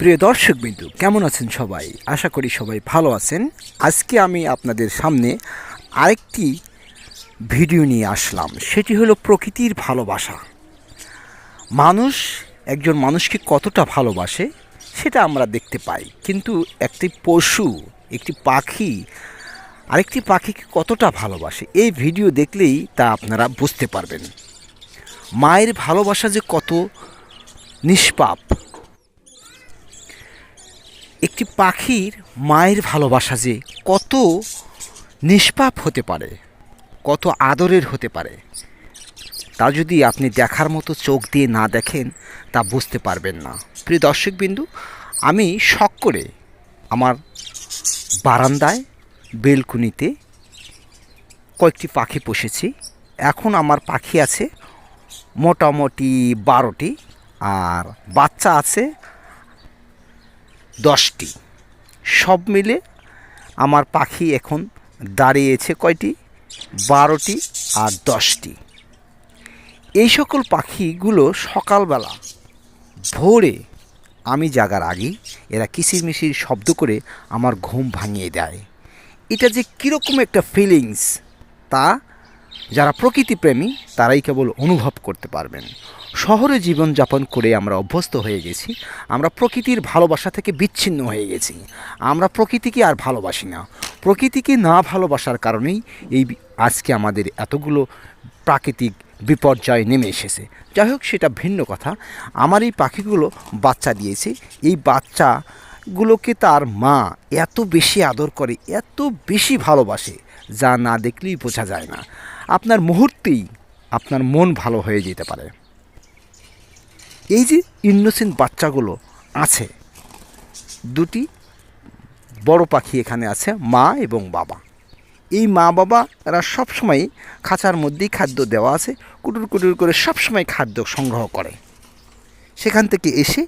প্রিয় দর্শক বিন্দু কেমন আছেন সবাই? আশা করি সবাই ভালো আছেন। আজকে আমি আপনাদের সামনে আরেকটি ভিডিও নিয়ে আসলাম। সেটি হলো প্রকৃতির ভালোবাসা। মানুষ একজন মানুষকে কতটা ভালোবাসে, সেটা আমরা দেখতে পাই। কিন্তু একটি পশু, একটি পাখি, আরেকটি পাখিকে কতটা ভালোবাসে, এই ভিডিও দেখলেই তা আপনারা বুঝতে পারবেন। মায়ের ভালোবাসা যে কত নিষ্পাপ একটি পাখির মায়ের ভালোবাসা যে কত নিষ্পাপ হতে পারে, কত আদরের হতে পারে, তা যদি আপনি দেখার মতো চোখ দিয়ে না দেখেন, তা বুঝতে পারবেন না। প্রিয় দর্শকবিন্দু, আমি শখ করে আমার বারান্দায়, বেলকুনিতে কয়েকটি পাখি পুষেছি। এখন আমার পাখি আছে মোটামুটি বারোটি, আর বাচ্চা আছে দশটি। সব মিলে আমার পাখি এখন দাঁড়িয়েছে কয়টি? বারোটি আর দশটি। এই সকল পাখিগুলো সকালবেলা ভোরে আমি জাগার আগেই এরা কিচিরমিচির শব্দ করে আমার ঘুম ভাঙিয়ে দেয়। এটা যে কীরকম একটা ফিলিংস তা যারা প্রকৃতিপ্রেমী তারাই কেবল অনুভব করতে পারবেন। শহরে জীবনযাপন করে আমরা অভ্যস্ত হয়ে গেছি, আমরা প্রকৃতির ভালোবাসা থেকে বিচ্ছিন্ন হয়ে গেছি। আমরা প্রকৃতিকে আর ভালোবাসি না। প্রকৃতিকে না ভালোবাসার কারণেই এই আজকে আমাদের এতগুলো প্রাকৃতিক বিপর্যয় নেমে এসেছে। যাই হোক, সেটা ভিন্ন কথা। আমার এই পাখিগুলো বাচ্চা দিয়েছে। এই বাচ্চাগুলোকে তার মা এত বেশি আদর করে, এত বেশি ভালোবাসে, যা না দেখলেই বোঝা যায় না। আপনার মুহূর্তেই আপনার মন ভালো হয়ে যেতে পারে। এই যে ইনোসেন্ট বাচ্চাগুলো আছে, দুটি বড় পাখি এখানে আছে, মা এবং বাবা। এই মা বাবা এরা সবসময় খাঁচার মধ্যেই খাদ্য দেওয়া আছে, কুটুর কুটুর করে সবসময় খাদ্য সংগ্রহ করে। সেখান থেকে এসে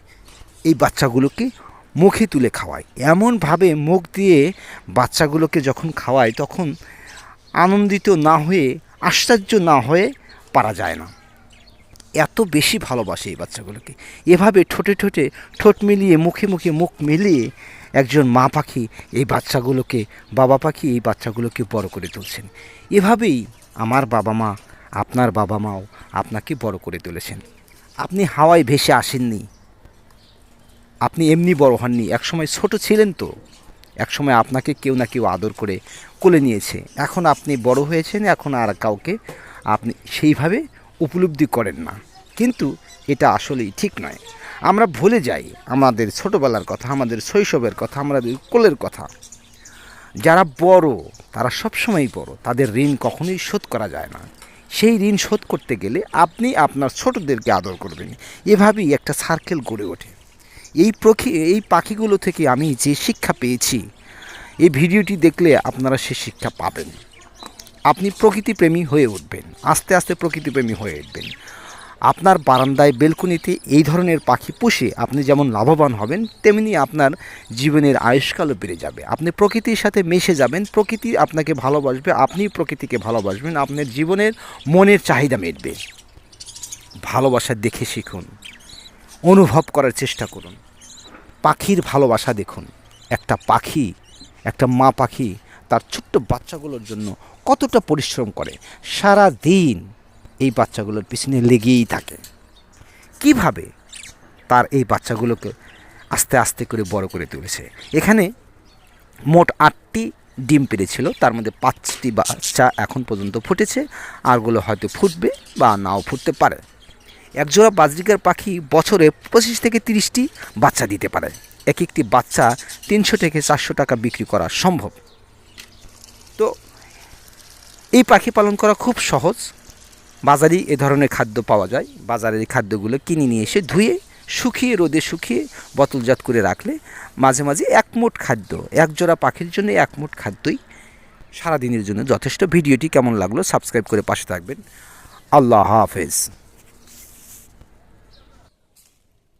এই বাচ্চাগুলোকে মুখে তুলে খাওয়ায়। এমনভাবে মুখ দিয়ে বাচ্চাগুলোকে যখন খাওয়ায়, তখন আনন্দিত না হয়ে আশ্চর্য না হয়ে পারা যায় না। এত বেশি ভালোবাসে এই বাচ্চাগুলোকে। এভাবে ঠোঁটে ঠোঁটে, ঠোঁট মিলিয়ে, মুখে মুখে মুখ মিলিয়ে একজন মা পাখি এই বাচ্চাগুলোকে, বাবা পাখি এই বাচ্চাগুলোকে বড় করে তুলছেন। এভাবেই আমার বাবা মা, আপনার বাবা মাও আপনাকে বড় করে তুলেছেন। আপনি হাওয়ায় ভেসে আসেননি। আপনি এমনি বড় হননি। একসময় ছোট ছিলেন তো। একসময় আপনাকে কেউ না কেউ আদর করে কোলে নিয়েছে। এখন আপনি বড় হয়েছেন, এখন আর কাউকে আপনি সেইভাবে উপলব্ধি করেন না। কিন্তু এটা আসলেই ঠিক নয়। আমরা ভুলে যাই আমাদের ছোটোবেলার কথা, আমাদের শৈশবের কথা, আমাদের কোলের কথা। যারা বড়, তারা সবসময়ই বড়। তাদের ঋণ কখনোই শোধ করা যায় না। সেই ঋণ শোধ করতে গেলে আপনি আপনার ছোটদেরকে আদর করবেন। এভাবেই একটা সার্কেল গড়ে ওঠে। এই প্রকি এই পাখিগুলো থেকে আমি যে শিক্ষা পেয়েছি, এই ভিডিওটি দেখলে আপনারা সে শিক্ষা পাবেন। আপনি প্রকৃতিপ্রেমী হয়ে উঠবেন, আস্তে আস্তে প্রকৃতিপ্রেমী হয়ে উঠবেন। আপনার বারান্দায় বেলকুনিতে এই ধরনের পাখি পুষে আপনি যেমন লাভবান হবেন, তেমনি আপনার জীবনের আয়ুষ্কালও বেড়ে যাবে। আপনি প্রকৃতির সাথে মিশে যাবেন, প্রকৃতি আপনাকে ভালোবাসবে, আপনি প্রকৃতিকে ভালোবাসবেন, আপনার জীবনের মনের চাহিদা মিটবে। ভালোবাসা দেখে শিখুন অনুভব করার চেষ্টা করুন। পাখির ভালোবাসা দেখুন। একটা পাখি, একটা মা পাখি তার ছোট্ট বাচ্চাগুলোর জন্য কতটা পরিশ্রম করে। সারা দিন এই বাচ্চাগুলোর পিছনে লেগেই থাকে। কীভাবে তার এই বাচ্চাগুলোকে আস্তে আস্তে করে বড় করে তুলেছে? এখানে মোট আটটি ডিম পেরেছিল, তার মধ্যে পাঁচটি বাচ্চা এখন পর্যন্ত ফুটেছে। আরগুলো হয়তো ফুটবে বা নাও ফুটতে পারে। একজোড়া বাজরিকার পাখি বছরে পঁচিশ থেকে তিরিশটি বাচ্চা দিতে পারে। এক একটি বাচ্চা তিনশো থেকে চারশো টাকা বিক্রি করা সম্ভব। তো এই পাখি পালন করা খুব সহজ। বাজারেই এ ধরনের খাদ্য পাওয়া যায়। বাজারের এই খাদ্যগুলো কিনে নিয়ে এসে ধুয়ে, শুকিয়ে, রোদে শুকিয়ে বোতলজাত করে রাখলে মাঝে মাঝে এক মুঠ খাদ্য, এক জোড়া পাখির জন্য এক মুঠ খাদ্যই সারাদিনের জন্য যথেষ্ট। ভিডিওটি কেমন লাগল সাবস্ক্রাইব করে পাশে থাকবেন। আল্লাহ হাফেজ।